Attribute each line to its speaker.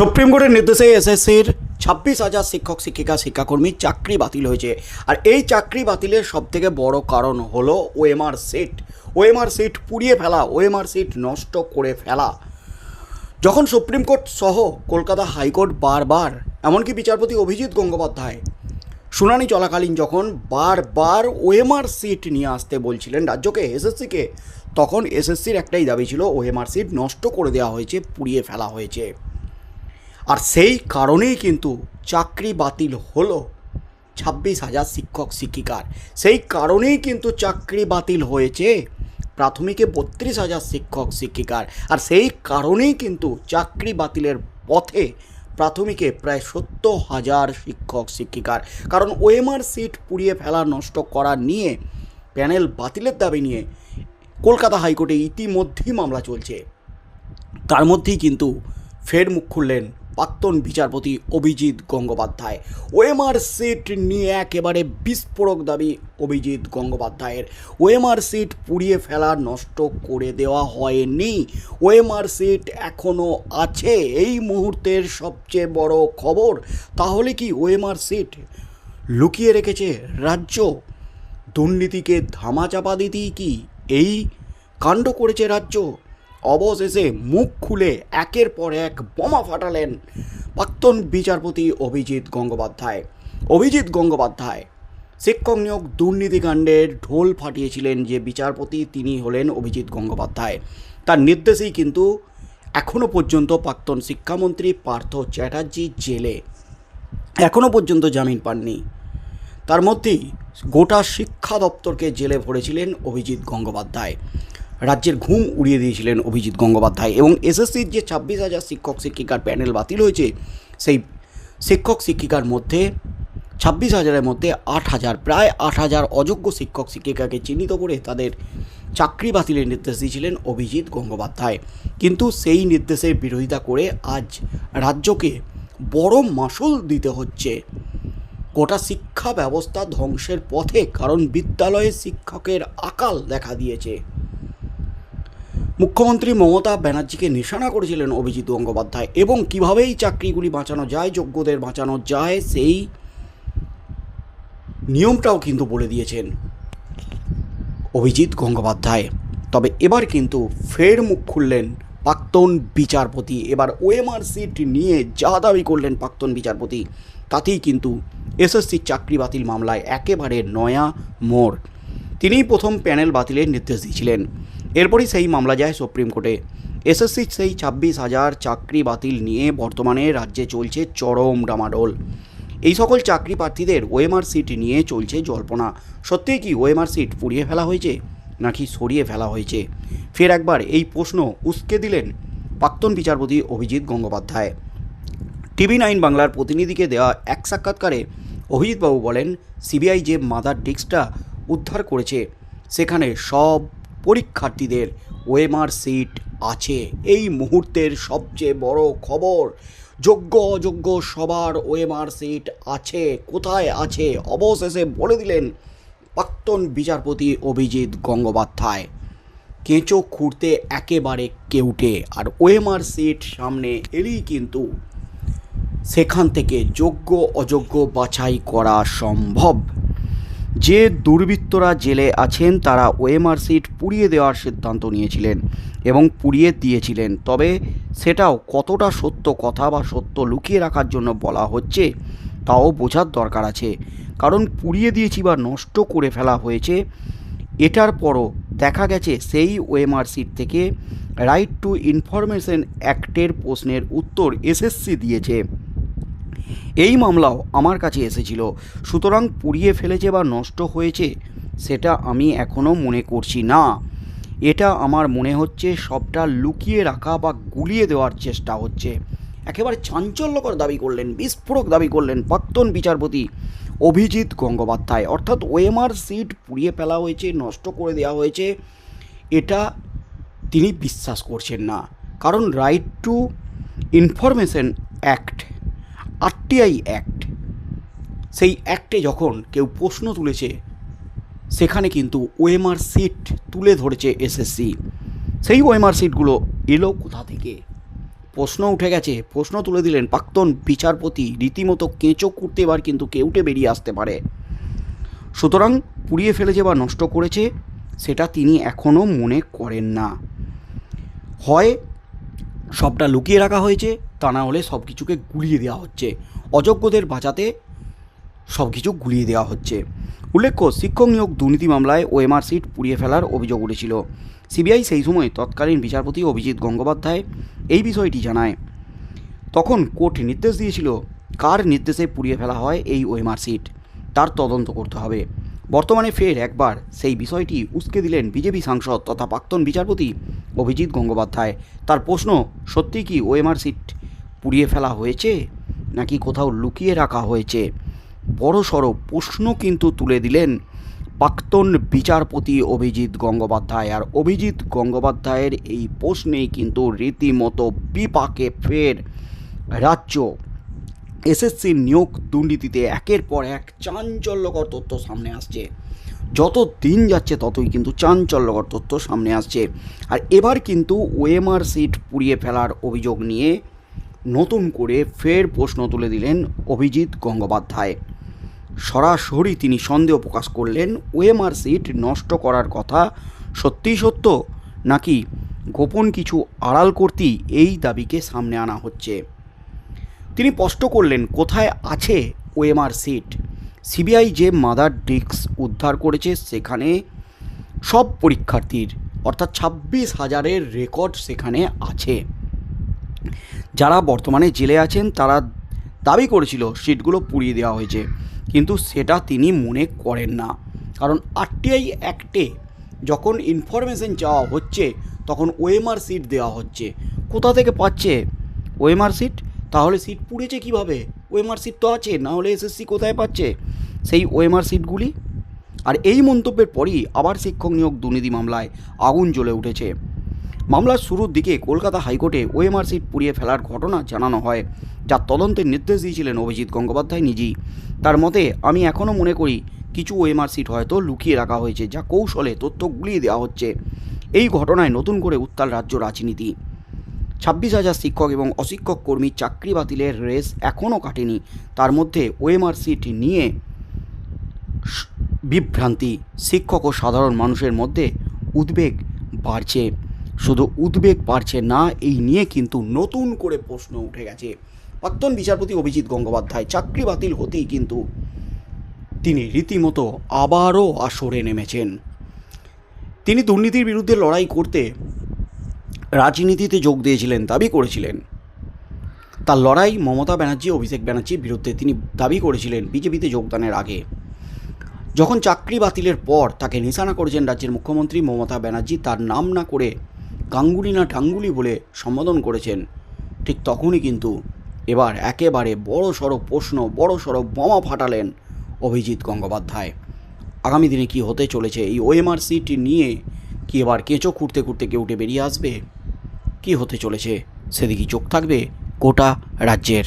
Speaker 1: Supreme কোর্টের নির্দেশে এসএসসির ছাব্বিশ হাজার শিক্ষক, শিক্ষিকা শিক্ষাকর্মীর চাকরি বাতিল হয়েছে। আর এই চাকরি বাতিলের সবথেকে বড় কারণ হলো ওএমআর সিট। ওএমআর সিট পুড়িয়ে ফেলা, ওএমআর সিট নষ্ট করে ফেলা। যখন সুপ্রিম কোর্ট সহ কলকাতা হাইকোর্ট বারবার, এমনকি বিচারপতি অভিজিৎ গঙ্গোপাধ্যায় শুনানি চলাকালীন যখন বারবার ওএমআর সিট নিয়ে আসতে বলছিলেন রাজ্যকে, এসএসসিকে, তখন এসএসসির একটাই দাবি ছিল, ওএমআর সিট নষ্ট করে দেওয়া হয়েছে, পুড়িয়ে ফেলা হয়েছে। আর সেই কারণেই কিন্তু চাকরি বাতিল হলো ছাব্বিশ হাজার শিক্ষক শিক্ষিকার। সেই কারণেই কিন্তু চাকরি বাতিল হয়েছে প্রাথমিকে বত্রিশ হাজার শিক্ষক শিক্ষিকার। আর সেই কারণেই কিন্তু চাকরি বাতিলের পথে প্রাথমিকে প্রায় সত্তর হাজার শিক্ষক শিক্ষিকার। কারণ ওএমআর সিট পুড়িয়ে ফেলা, নষ্ট করা নিয়ে, প্যানেল বাতিলের দাবি নিয়ে কলকাতা হাইকোর্টে ইতিমধ্যেই মামলা চলছে। তার মধ্যেই কিন্তু ফের মুখ খুললেন প্রাক্তন বিচারপতি অভিজিৎ গঙ্গোপাধ্যায়। ওএমআর সিট নিয়ে একেবারে বিস্ফোরক দাবি অভিজিৎ গঙ্গোপাধ্যায়ের। ওএমআর সিট পুড়িয়ে ফেলা, নষ্ট করে দেওয়া হয়নি। ওএমআর সিট এখনও আছে, এই মুহূর্তের সবচেয়ে বড় খবর। তাহলে কি ওএমআর সিট লুকিয়ে রেখেছে রাজ্য? দুর্নীতিকে ধামাচাপা দিতেই কি এই কাণ্ড করেছে রাজ্য? অবশেষে মুখ খুলে একের পর এক বোমা ফাটালেন প্রাক্তন বিচারপতি অভিজিৎ গঙ্গোপাধ্যায়। অভিজিৎ গঙ্গোপাধ্যায়, শিক্ষক নিয়োগ দুর্নীতিকাণ্ডের ঢোল ফাটিয়েছিলেন যে বিচারপতি তিনি হলেন অভিজিৎ গঙ্গোপাধ্যায়। তার নির্দেশেই কিন্তু এখনও পর্যন্ত প্রাক্তন শিক্ষামন্ত্রী পার্থ চ্যাটার্জি জেলে। এখনও পর্যন্ত জামিন পাননি। তার মধ্যেই গোটা শিক্ষা দপ্তরকে জেলে ভরেছিলেন অভিজিৎ গঙ্গোপাধ্যায়। রাজ্যের ঘুম উড়িয়ে দিয়েছিলেন অভিজিৎ গঙ্গোপাধ্যায় এবং এসএসসির যে ছাব্বিশ হাজার শিক্ষক শিক্ষিকার প্যানেল বাতিল হয়েছে, সেই শিক্ষক শিক্ষিকার মধ্যে ছাব্বিশ হাজারের মধ্যে আট হাজার, প্রায় আট হাজার অযোগ্য শিক্ষক শিক্ষিকাকে চিহ্নিত করে তাদের চাকরি বাতিলের নির্দেশ দিয়েছিলেন অভিজিৎ গঙ্গোপাধ্যায়। কিন্তু সেই নির্দেশের বিরোধিতা করে আজ রাজ্যকে বড় মাসুল দিতে হচ্ছে। গোটা শিক্ষা ব্যবস্থা ধ্বংসের পথে কারণ বিদ্যালয়ে শিক্ষকের আকাল দেখা দিয়েছে। মুখ্যমন্ত্রী মমতা ব্যানার্জিকে নিশানা করেছিলেন অভিজিৎ গঙ্গোপাধ্যায়। এবং কীভাবে এই চাকরিগুলি বাঁচানো যায়, যোগ্যদের বাঁচানো যায়, সেই নিয়মটাও কিন্তু বলে দিয়েছেন অভিজিৎ গঙ্গোপাধ্যায়। তবে এবার কিন্তু ফের মুখ খুললেন প্রাক্তন বিচারপতি। এবার ওএমআর সিট নিয়ে যা দাবি করলেন প্রাক্তন বিচারপতি, তাতেই কিন্তু এসএসসির চাকরি বাতিল মামলায় একেবারে নয়া মোড়। তিনিই প্রথম প্যানেল বাতিলের নির্দেশ দিয়েছিলেন। এরপরই সেই মামলা যায় সুপ্রিম কোর্টে। এসএসসির সেই ছাব্বিশ হাজার চাকরি বাতিল নিয়ে বর্তমানে রাজ্যে চলছে চরম ডামাডোল। এই সকল চাকরি প্রার্থীদের ওএমআর সিট নিয়ে চলছে জল্পনা। সত্যিই কি ওএমআর সিট পুড়িয়ে ফেলা হয়েছে, নাকি সরিয়ে ফেলা হয়েছে? ফের একবার এই প্রশ্ন উস্কে দিলেন প্রাক্তন বিচারপতি অভিজিৎ গঙ্গোপাধ্যায়। টিভি নাইন বাংলার প্রতিনিধিকে দেওয়া এক সাক্ষাৎকারে অভিজিৎবাবু বলেন, সিবিআই যে মাদার ডিস্কটা উদ্ধার করেছে, সেখানে সব পরীক্ষার্থীদের ওয়েমার সিট আছে। এই মুহূর্তের সবচেয়ে বড় খবর, যোগ্য অযোগ্য সবার ওয়েমার সিট আছে। কোথায় আছে? অবশেষে বলে দিলেন প্রাক্তন বিচারপতি অভিজিৎ গঙ্গোপাধ্যায়। কেঁচো খুঁড়তে একেবারে কেউটে, আর ওয়েমার সিট সামনে এলেই কিন্তু সেখান থেকে যোগ্য অযোগ্য বাছাই করা সম্ভব। যে দুর্বৃত্তরা জেলে আছেন, তারা ওএমআর সিট পুড়িয়ে দেওয়ার সিদ্ধান্ত নিয়েছিলেন এবং পুড়িয়ে দিয়েছিলেন। তবে সেটাও কতটা সত্য কথা বা সত্য লুকিয়ে রাখার জন্য বলা হচ্ছে, তাও বোঝার দরকার আছে। কারণ পুড়িয়ে দিয়েছি বা নষ্ট করে ফেলা হয়েছে, এটার পরও দেখা গেছে সেই ওএমআর সিট থেকে রাইট টু ইনফরমেশন অ্যাক্টের প্রশ্নের উত্তর এসএসসি দিয়েছে। এই মামলাও আমার কাছে এসেছিল। সুতরাং পুড়িয়ে ফেলেছে বা নষ্ট হয়েছে, সেটা আমি এখনও মনে করছি না। এটা আমার মনে হচ্ছে সবটা লুকিয়ে রাখা বা গুলিয়ে দেওয়ার চেষ্টা হচ্ছে। একেবারে চাঞ্চল্যকর দাবি করলেন, বিস্ফোরক দাবি করলেন প্রাক্তন বিচারপতি অভিজিৎ গঙ্গোপাধ্যায়। অর্থাৎ ওএমআর সিট পুড়িয়ে ফেলা হয়েছে, নষ্ট করে দেওয়া হয়েছে, এটা তিনি বিশ্বাস করছেন না। কারণ right to information act RTI act. সেই অ্যাক্টে যখন কেউ প্রশ্ন তুলেছে, সেখানে কিন্তু ওএমআর সিট তুলে ধরেছে এসএসসি। সেই ওএমআর সিটগুলো এলো কোথা থেকে? প্রশ্ন উঠে গেছে, প্রশ্ন তুলে দিলেন প্রাক্তন বিচারপতি, রীতিমতো কেঁচো কুড়তে এবার কিন্তু কেউটে বেরিয়ে আসতে পারে। সুতরাং পুড়িয়ে ফেলেছে বা নষ্ট করেছে, সেটা তিনি এখনও মনে করেন না। হয় সবটা লুকিয়ে রাখা হয়েছে তা না হলে সব কিছুকে গুলিয়ে দেওয়া হচ্ছে। অযোগ্যদের বাঁচাতে সব কিছু গুলিয়ে দেওয়া হচ্ছে। উল্লেখ্য, শিক্ষক নিয়োগ দুর্নীতি মামলায় ওএমআর সিট পুড়িয়ে ফেলার অভিযোগ উঠেছিল। সিবিআই সেই সময় তৎকালীন বিচারপতি অভিজিৎ গঙ্গোপাধ্যায় এই বিষয়টি জানায়। তখন কোর্ট নির্দেশ দিয়েছিল, কার নির্দেশে পুড়িয়ে ফেলা হয় এই ওএমআর সিট? তার তদন্ত করতে হবে। বর্তমানে ফের একবার সেই বিষয়টি উস্কে দিলেন বিজেপি সাংসদ তথা প্রাক্তন বিচারপতি অভিজিৎ গঙ্গোপাধ্যায়। তার প্রশ্ন সত্যি কি ওএমআর সিট পুড়িয়ে ফেলা হয়েছে? নাকি কোথাও লুকিয়ে রাখা হয়েছে? বড় সড়ো প্রশ্ন কিন্তু তুলে দিলেন প্রাক্তন বিচারপতি অভিজিৎ গঙ্গোপাধ্যায়। আর অভিজিৎ গঙ্গোপাধ্যায়ের এই প্রশ্নেই কিন্তু রীতিমতো বিপাকে ফের রাজ্য এসএসসি নিয়োগ দুর্নীতিতে একের পর এক চাঞ্চল্যকর তথ্য সামনে আসছে। যত দিন যাচ্ছে ততই কিন্তু চাঞ্চল্যকর তথ্য সামনে আসছে। আর এবার কিন্তু ওএমআর সিট পুড়িয়ে ফেলার অভিযোগ নিয়ে নতুন করে ফের প্রশ্ন তুলে দিলেন অভিজিৎ গঙ্গোপাধ্যায়। সরাসরি তিনি সন্দেহ প্রকাশ করলেন, ওএমআর সিট নষ্ট করার কথা সত্যিই সত্য? নাকি গোপন কিছু আড়াল করতেই এই দাবিকে সামনে আনা হচ্ছে? তিনি স্পষ্ট করলেন, কোথায় আছে ওএমআর সিট? সিবিআই যে মাদার ডিস্ক উদ্ধার করেছে সেখানে সব পরীক্ষার্থীর, অর্থাৎ ছাব্বিশ হাজারের রেকর্ড সেখানে আছে। যারা বর্তমানে জেলে আছেন, তারা দাবি করেছিল সিটগুলো পুড়িয়ে দেওয়া হয়েছে। কিন্তু সেটা তিনি মনে করেন না। কারণ আরটিআই অ্যাক্টে যখন ইনফরমেশন চাওয়া হচ্ছে, তখন ওএমআর সিট দেওয়া হচ্ছে। কোথা থেকে পাচ্ছে ওএমআর সিট? তাহলে সিট পুড়েছে কীভাবে? ওএমআর সিট তো আছে, না হলে এসএসসি কোথায় পাচ্ছে? সেই ওএমআর সিটগুলি? আর এই মন্তব্যের পরই আবার শিক্ষক নিয়োগ দুর্নীতি মামলায় আগুন জ্বলে উঠেছে। মামলার শুরুর দিকে কলকাতা হাইকোর্টে ওএমআর সিট পুড়িয়ে ফেলার ঘটনা জানানো হয় যার তদন্তের নির্দেশ দিয়েছিলেন অভিজিৎ গঙ্গোপাধ্যায় নিজেই। তার মতে, আমি এখনও মনে করি কিছু ওএমআর সিট হয়তো লুকিয়ে রাখা হয়েছে, যা কৌশলে তথ্য গুলিয়ে দেওয়া হচ্ছে। এই ঘটনায় নতুন করে উত্তাল রাজ্য রাজনীতি। ছাব্বিশ হাজার শিক্ষক এবং অশিক্ষক কর্মী চাকরি বাতিলের রেস এখনও কাটেনি। তার মধ্যে ওএমআর সিট নিয়ে বিভ্রান্তি। শিক্ষক ও সাধারণ মানুষের মধ্যে উদ্বেগ বাড়ছে। শুধু উদ্বেগ পারছে না, এই নিয়ে কিন্তু নতুন করে প্রশ্ন উঠে গেছে। প্রাক্তন বিচারপতি অভিজিৎ গঙ্গোপাধ্যায় চাকরি বাতিল হতেই কিন্তু তিনি রীতিমতো আবারও আসরে নেমেছেন। তিনি দুর্নীতির বিরুদ্ধে লড়াই করতে রাজনীতিতে যোগ দিয়েছিলেন, দাবি করেছিলেন। তার লড়াই মমতা ব্যানার্জি, অভিষেক ব্যানার্জির বিরুদ্ধে তিনি দাবি করেছিলেন বিজেপিতে যোগদানের আগে। যখন চাকরি বাতিলের পর তাকে নিশানা করেছেন রাজ্যের মুখ্যমন্ত্রী মমতা ব্যানার্জি, তার নাম না করে গাঙ্গুলি না টাঙ্গুলি বলে সম্বোধন করেছেন। ঠিক তখনই কিন্তু এবার একেবারে বড় সড়ো প্রশ্ন, বড় সড়ো বোমা ফাটালেন অভিজিৎ গঙ্গোপাধ্যায়। আগামী দিনে কি হতে চলেছে এই ওএমআর সিটি নিয়ে? কি এবার কেঁচো খুঁড়তে খুঁড়তে কেউ উঠে বেরিয়ে আসবে? কি হতে চলেছে? সেদিকে চোখ থাকবে? গোটা রাজ্যের